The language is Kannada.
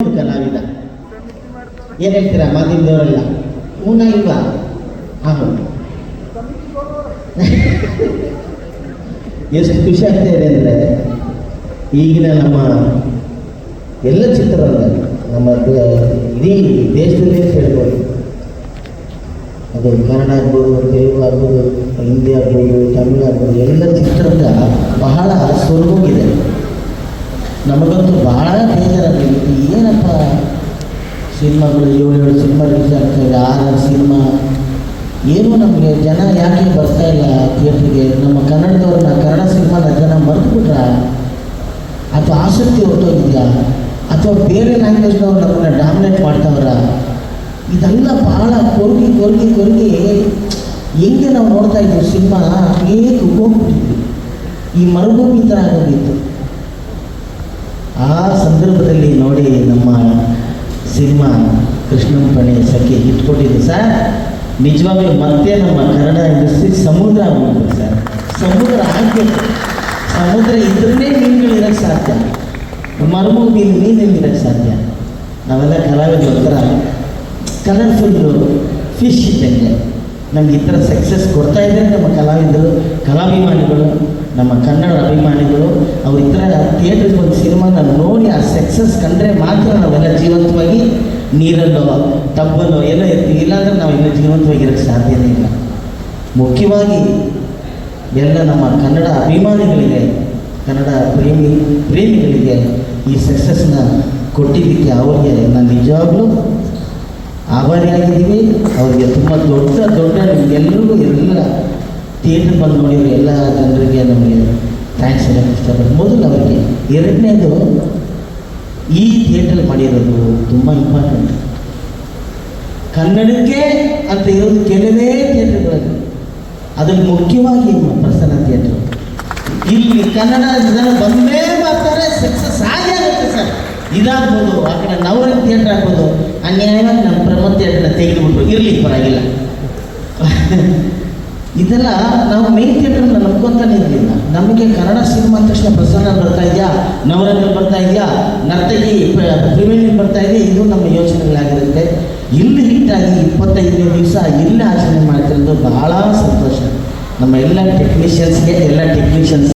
ಕಲಾವಿದ ಏನು ಹೇಳ್ತೀರಾ? ಮಾಧ್ಯಮದವರೆಲ್ಲ ಹೂನ ಇಲ್ವಾ ಹಾಂ ಎಷ್ಟು ಖುಷಿ ಆಗ್ತಾ ಇದೆ ಅಂದರೆ, ಈಗಿನ ನಮ್ಮ ಎಲ್ಲ ಚಿತ್ರರಂಗ ನಮ್ಮ ಇಡೀ ದೇಶದಲ್ಲೇ ಅಂತ ಹೇಳ್ಬೋದು. ಅದು ಕನ್ನಡ ಆಗ್ಬೋದು, ತೆಲುಗು ಆಗ್ಬೋದು, ಹಿಂದಿ ಆಗ್ಬೋದು, ತಮಿಳು ಆಗ್ಬೋದು, ಎಲ್ಲ ಚಿತ್ರರಂಗ ಬಹಳ ಸೊರಗೋಗಿದೆ. ನಮಗಂತೂ ಬಹಳ ಸಿನಿಮಾಗಳು ಏಳು ಏಳು ಸಿನಿಮಾ ರಿಲೀಸ್ ಆಗ್ತಾಯಿದೆ ಆರು ಸಿನಿಮಾ. ಏನು ನಮಗೆ ಜನ ಯಾಕೆ ಬರ್ತಾ ಇಲ್ಲ ಥಿಯೇಟ್ರಿಗೆ ನಮ್ಮ ಕನ್ನಡದವ್ರನ್ನ, ಕನ್ನಡ ಸಿನಿಮಾನ ಜನ ಮರೆತುಬಿಟ್ರ? ಅಥವಾ ಆಸಕ್ತಿ ಹೊರಟೋಗಿದೆಯಾ ಅಥವಾ ಬೇರೆ ಲ್ಯಾಂಗ್ವೇಜ್ನವ್ರು ನಮ್ಮನ್ನ ಡಾಮಿನೇಟ್ ಮಾಡ್ತಾವ್ರ? ಇದೆಲ್ಲ ಭಾಳ ಕೊರಗಿ ಕೊರಗಿ ಕೊರಗಿ ಹೆಂಗೆ ನಾವು ನೋಡ್ತಾ ಇದ್ದೀವಿ ಸಿನಿಮಾ, ಹೇಗೆ ಹೋಗ್ಬಿಟ್ಟಿದ್ವಿ. ಈ ಮರುಭೂಮಿ ಥರ ಆಗೋಗಿತ್ತು. ಆ ಸಂದರ್ಭದಲ್ಲಿ ನೋಡಿ ನಮ್ಮ ಸಿನಿಮಾ ಕೃಷ್ಣನ ಪಣೆ ಸಖಿ ಇಟ್ಕೊಟ್ಟಿದ್ದು ಸರ್ ನಿಜವಾಗ್ಲೂ ಮತ್ತೆ ನಮ್ಮ ಕನ್ನಡ ಇಂಡಸ್ಟ್ರಿ ಸಮುದ್ರ ಆಗ್ಬಿಟ್ಟಿದೆ ಸರ್ ಸಮುದ್ರ ಆಗಬೇಕು ಸಮುದ್ರ ಇದ್ರನ್ನೇ ಮೀನುಗಳಿರೋಕ್ಕೆ ಸಾಧ್ಯ ಮರುಭೂಮಿಲಿ ಮೀನಲ್ಲಿ ಇರೋಕ್ಕೆ ಸಾಧ್ಯ ನಾವೆಲ್ಲ ಕಲಾವಿದರು ಒಂಥರ ಕಲರ್ಫುಲ್ಲು ಫಿಶ್ ಇದ್ದಂಗೆ ನಮ್ಗೆ ಈ ಥರ ಸಕ್ಸಸ್ ಕೊಡ್ತಾ ಇದ್ದಾರೆ ನಮ್ಮ ಕಲಾವಿದರು, ಕಲಾಭಿಮಾನಿಗಳು, ನಮ್ಮ ಕನ್ನಡ ಅಭಿಮಾನಿಗಳು, ಅವ್ರ ಈ ಥರ ಥಿಯೇಟ್ರಿಗೆ ಒಂದು ಸಿನಿಮಾನ ನೋಡಿ ಆ ಸಕ್ಸಸ್ ಕಂಡ್ರೆ ಮಾತ್ರ ನಾವೆಲ್ಲ ಜೀವಂತವಾಗಿ ನೀರಲ್ಲೋ ಟಬ್ಬಲ್ಲೋ ಎಲ್ಲ ಇರ್ತೀವಿ. ಇಲ್ಲಾಂದ್ರೆ ನಾವು ಇನ್ನೂ ಜೀವಂತವಾಗಿರೋಕ್ಕೆ ಸಾಧ್ಯನೇ ಇಲ್ಲ. ಮುಖ್ಯವಾಗಿ ಎಲ್ಲ ನಮ್ಮ ಕನ್ನಡ ಅಭಿಮಾನಿಗಳಿಗೆ, ಕನ್ನಡ ಪ್ರೇಮಿ, ಪ್ರೇಮಿಗಳಿಗೆ ಈ ಸಕ್ಸಸ್ನ ಕೊಟ್ಟಿದ್ದಕ್ಕೆ ಅವರಿಗೆ ನಾನು ನಿಜವಾಗ್ಲೂ ಆಭಾರಿಯಾಗಿದ್ದೀವಿ ಅವ್ರಿಗೆ ತುಂಬ ದೊಡ್ಡ ದೊಡ್ಡ ನಿಮಗೆಲ್ಲರಿಗೂ ಎಲ್ಲ ಥಿಯೇಟರ್ ಬಂದು ನೋಡಿರೋ ಎಲ್ಲ ಜನರಿಗೆ ನಮಗೆ ಥ್ಯಾಂಕ್ಸ್ ಹೇಳಕ್ಕೆ ಇಷ್ಟಪಡ್ತೀನಿ ಮೊದಲು ಅವರಿಗೆ ಎರಡನೇದು ಈ ಥಿಯೇಟ್ರಲ್ಲಿ ಮಾಡಿರೋದು ತುಂಬ ಇಂಪಾರ್ಟೆಂಟ್ ಕನ್ನಡಕ್ಕೆ ಅಂತ ಇರೋದು ಕೆಲವೇ ಥಿಯೇಟ್ರ್ಗಳಲ್ಲಿ. ಅದನ್ನು ಮುಖ್ಯವಾಗಿ ಪ್ರಸನ್ನ ಥಿಯೇಟರ್. ಇಲ್ಲಿ ಕನ್ನಡ ಜನ ಬಂದೇ ಬರ್ತಾರೆ ಸಕ್ಸಸ್ ಆಗೇ ಆಗುತ್ತೆ ಸರ್. ಇದಾಗ್ಬೋದು ಆ ಕಡೆ ನವರ ಥಿಯೇಟ್ರ್ ಆಗ್ಬೋದು ಅನ್ಯಾಯವಾಗಿ ನಮ್ಮ ಪ್ರಮೋದ್ ಥಿಯೇಟ್ರನ್ನ ತೆಗೆದುಬಿಟ್ರು. ಇರಲಿ, ಪರವಾಗಿಲ್ಲ. ಇದೆಲ್ಲ ನಾವು ಮೇನ್ ಥಿಯೇಟ್ರನ್ನ ನಂಬ್ಕೊತಾನೆ ಇರಲಿಲ್ಲ ನಮಗೆ ಕನ್ನಡ ಸಿನಿಮಾ ಅಂದ ತಕ್ಷಣ ಪ್ರಸನ್ನ ಬರ್ತಾ ಇದೆಯಾ? ನವರಂಗಲ್ ಬರ್ತಾ ಇದೆಯಾ? ನರ್ತಕಿ ಪ್ರಿಮಿಯರ್ ಬರ್ತಾ ಇದೆ ಇದು ನಮ್ಮ ಯೋಚನೆಗಳಾಗಿರುತ್ತೆ. ಇಲ್ಲಿ ಹಿಟ್ಟಾಗಿ ಇಪ್ಪತ್ತೈದನೇ ದಿವಸ ಇಲ್ಲಿ ಆಚರಣೆ ಮಾಡ್ತಿರೋದು ಬಹಳ ಸಂತೋಷ. ನಮ್ಮ ಎಲ್ಲ ಟೆಕ್ನಿಷಿಯನ್ಸ್ಗೆ ಎಲ್ಲ ಟೆಕ್ನಿಷಿಯನ್ಸ್